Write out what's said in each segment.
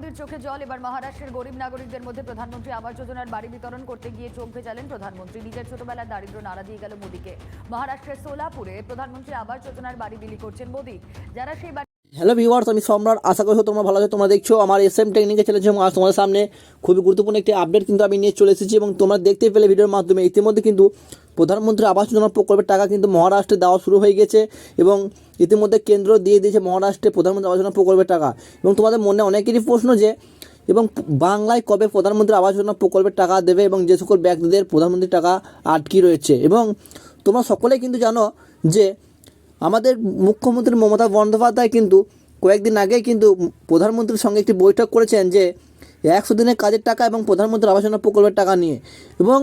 মোদীর চোখে জল, এবার মহারাষ্ট্রের গরিব নাগরিকদের মধ্যে প্রধানমন্ত্রী আবাস যোজনার বাড়ি বিতরণ করতে গিয়ে চোখ ভেজালেন প্রধানমন্ত্রী। নিজের ছোটবেলার দারিদ্র নাড়া দিয়ে গেল মোদীকে। মহারাষ্ট্রের সোলাপুরে প্রধানমন্ত্রী আবাস যোজনার বাড়ি বিলি করছেন মোদী। যারা সেই হ্যালো ভিউয়ার্স আমি সম্রাট। আশা করি তোমরা ভালো আছো, তোমরা দেখছ আমার এস এম টেকনিকে চ্যালেঞ্জ এবং আজ তোমাদের সামনে খুবই গুরুত্বপূর্ণ একটি আপডেট কিন্তু আমি নিয়ে চলে এসেছি এবং তোমরা দেখতে পেলে ভিডিওর মাধ্যমে। ইতিমধ্যে কিন্তু প্রধানমন্ত্রী আবাস যোজনা প্রকল্পের টাকা কিন্তু মহারাষ্ট্রে দেওয়া শুরু হয়ে গেছে এবং ইতিমধ্যে কেন্দ্র দিয়ে দিয়েছে মহারাষ্ট্রে প্রধানমন্ত্রী আবাস যোজনা প্রকল্পের টাকা। এবং তোমাদের মনে অনেকেরই প্রশ্ন যে, এবং বাংলায় কবে প্রধানমন্ত্রী আবাস যোজনা প্রকল্পের টাকা দেবে এবং যে সকল ব্যক্তিদের প্রধানমন্ত্রীর টাকা আটকে রয়েছে? এবং তোমরা সকলেই কিন্তু জানো যে আমাদের মুখ্যমন্ত্রী মমতা বন্দ্যোপাধ্যায় কিন্তু কয়েকদিন আগে কিন্তু প্রধানমন্ত্রীর সঙ্গে একটি বৈঠক করেছেন যে একশো দিনের কাজের টাকা এবং প্রধানমন্ত্রী আলোচনা প্রকল্পের টাকা নিয়ে। এবং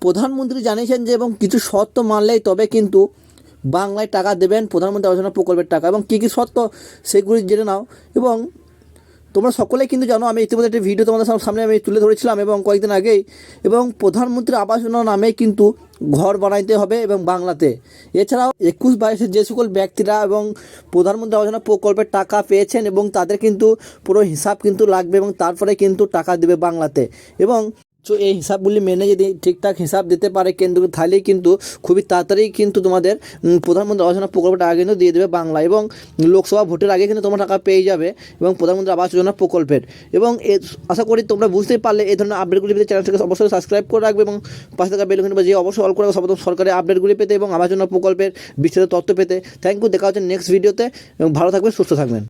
প্রধানমন্ত্রী জানিয়েছেন যে এবং কিছু শর্ত মানলেই তবে কিন্তু বাংলায় টাকা দেবেন প্রধানমন্ত্রী আলোচনা প্রকল্পের টাকা। এবং কী কী শর্ত সেগুলি জেনে নাও। এবং তোমরা সকলেই কিন্তু জানো, আমি ইতিমধ্যে একটি ভিডিও তোমাদের সাম- সামনে আমি তুলে ধরেছিলাম এবং কয়েকদিন আগেই। এবং প্রধানমন্ত্রী আবাস যোজনা নামে কিন্তু ঘর বানাইতে হবে এবং বাংলাতে। এছাড়াও একুশ বাইশে যে সকল ব্যক্তিরা এবং প্রধানমন্ত্রী আবাস যোজনা প্রকল্পের টাকা পেয়েছেন এবং তাদের কিন্তু পুরো হিসাব কিন্তু লাগবে এবং তারপরে কিন্তু টাকা দেবে বাংলাতে। এবং তো এই হিসাবগুলি মেনে যদি ঠিকঠাক হিসাব দিতে পারে কেন্দ্র তাহলেই কিন্তু খুবই তাড়াতাড়ি কিন্তু তোমাদের প্রধানমন্ত্রী আবাস যোজনা প্রকল্পের টাকা কিন্তু দিয়ে দেবে বাংলা এবং লোকসভা ভোটের আগে কিন্তু তোমরা টাকা পেয়ে যাবে এবং প্রধানমন্ত্রী আবাস যোজনা প্রকল্পের। এবং আশা করি তোমরা বুঝতেই পারলে এই ধরনের আপডেটগুলি পেতে চ্যানেলটিকে অবশ্যই সাবস্ক্রাইব করে রাখবে এবং পাশে থাকা বেলুন বাজিয়ে অবশ্যই অল করে সর্বপ্রথম সরকারি আপডেটগুলি পেতে এবং আবাস যোজনা প্রকল্পের বিস্তারিত তথ্য পেতে। থ্যাংক ইউ দেখা হচ্ছে নেক্সট ভিডিওতে এবং ভালো থাকবেন, সুস্থ থাকবেন।